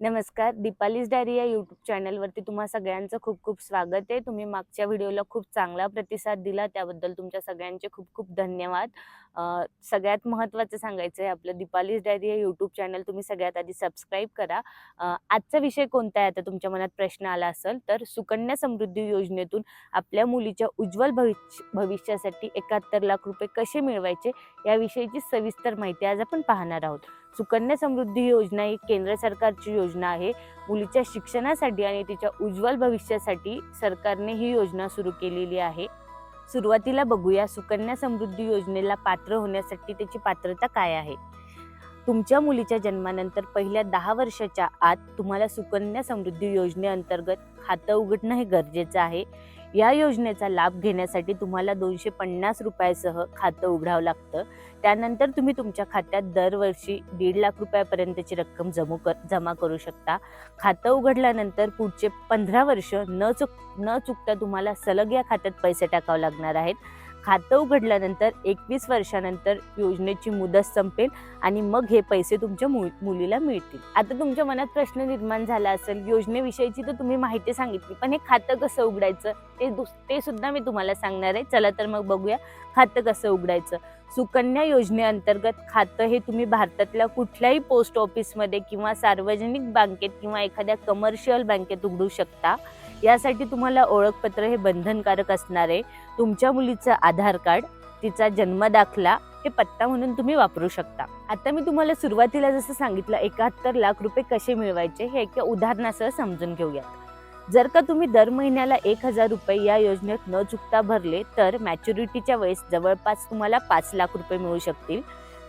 नमस्कार दीपालीज डायरी या यूट्यूब चॅनलवरती तुम्हा सगळ्यांचं खूप खूप स्वागत आहे. तुम्ही मागच्या व्हिडिओला खूप चांगला प्रतिसाद दिला त्याबद्दल तुमच्या सगळ्यांचे खूप खूप धन्यवाद. सगळ्यात महत्त्वाचं सांगायचं आहे आपलं दीपालीज डायरी या यूट्यूब चॅनल तुम्ही सगळ्यात आधी सबस्क्राईब करा. आजचा विषय कोणता आहे? आता तुमच्या मनात प्रश्न आला असेल तर सुकन्या समृद्धी योजनेतून आपल्या मुलीच्या उज्ज्वल भविष्य भविष्यासाठी एकाहत्तर लाख रुपये कसे मिळवायचे याविषयीची सविस्तर माहिती आज आपण पाहणार आहोत. सुकन्या समृद्धी योजना ही केंद्र सरकारची योजना आहे. मुलीच्या शिक्षणासाठी आणि तिच्या उज्ज्वल भविष्यासाठी सरकारने ही योजना सुरू केलेली आहे. सुरुवातीला बघूया सुकन्या समृद्धी योजनेला पात्र होण्यासाठी त्याची पात्रता काय आहे? तुमच्या मुलीच्या जन्मानंतर पहिल्या दहा वर्षाच्या आत तुम्हाला सुकन्या समृद्धी योजनेअंतर्गत खातं उघडणं हे गरजेचं आहे. या योजनेचा लाभ घेण्यासाठी तुम्हाला दोनशे पन्नास रुपयासह खातं उघडावं लागतं. त्यानंतर तुम्ही तुमच्या खात्यात दरवर्षी दीड लाख रुपयापर्यंतची रक्कम जमू कर जमा करू शकता. खातं उघडल्यानंतर पुढचे पंधरा वर्ष न चुक न चुकता तुम्हाला सलग या खात्यात पैसे टाकावे लागणार आहेत. खातं उघडल्यानंतर एकवीस वर्षानंतर योजनेची मुदत संपेल आणि मग हे पैसे तुमच्या मु मुलीला मिळतील. आता तुमच्या मनात प्रश्न निर्माण झाला असेल योजनेविषयीची तर तुम्ही माहिती सांगितली पण हे खातं कसं उघडायचं? ते दुस ते सुद्धा मी तुम्हाला सांगणार आहे. चला तर मग बघूया खातं कसं उघडायचं. सुकन्या योजनेअंतर्गत खातं हे तुम्ही भारतातल्या कुठल्याही पोस्ट ऑफिसमध्ये किंवा सार्वजनिक बँकेत किंवा एखाद्या कमर्शियल बँकेत उघडू शकता. यासाठी तुम्हाला ओळखपत्र हे बंधनकारक असणार आहे. तुमच्या मुलीचं आधार कार्ड तिचा जन्मदाखला हे पत्ता म्हणून तुम्ही वापरू शकता. आता मी तुम्हाला सुरुवातीला जसं सांगितलं एकाहत्तर लाख रुपये कसे मिळवायचे हे एका उदाहरणासह समजून घेऊयात. जर का तुम्ही दर महिन्याला एक हजार रुपये या योजनेत न चुकता भरले तर मॅच्युरिटीच्या वेळेस जवळपास तुम्हाला पाच लाख रुपये मिळू शकतील.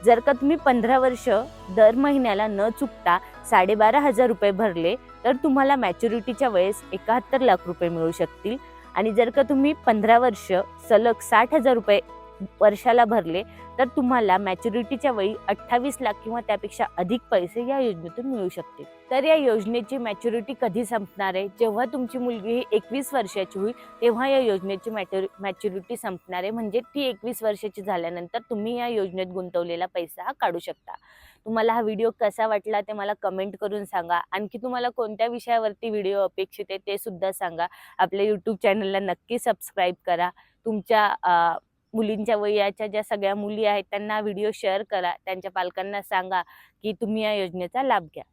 जर का तुम्ही पंधरा वर्ष दर महिन्याला न चुकता साडेबारा हजार रुपये भरले तर तुम्हाला मॅच्युरिटीच्या वेळेस एकाहत्तर लाख रुपये मिळू शकतील. आणि जर का तुम्ही पंधरा वर्ष सलग साठ हजार रुपये वर्षाला भरले तर तुम्हाला मॅच्युरिटीच्या वेळी अठ्ठावीस लाख किंवा त्यापेक्षा अधिक पैसे या योजनेतून मिळू शकतील. तर या योजनेची मॅच्युरिटी कधी संपणार आहे? जेव्हा तुमची मुलगी ही एकवीस वर्षाची होईल तेव्हा या योजनेची मॅट्यु मॅच्युरिटी संपणार आहे. म्हणजे ती एकवीस वर्षाची झाल्यानंतर तुम्ही या योजनेत गुंतवलेला पैसा हा काढू शकता. तुम्हाला हा व्हिडिओ कसा वाटला ते मला कमेंट करून सांगा. आणखी तुम्हाला कोणत्या विषयावरती व्हिडिओ अपेक्षित आहे ते सुद्धा सांगा. आपल्या यूट्यूब चॅनलला नक्की सबस्क्राईब करा. तुमच्या मुलींच्या वयाच्या ज्या सगळ्या मुली आहेत त्यांना व्हिडिओ शेअर करा त्यांच्या पालकांना सांगा की तुम्ही या योजनेचा लाभ घ्या.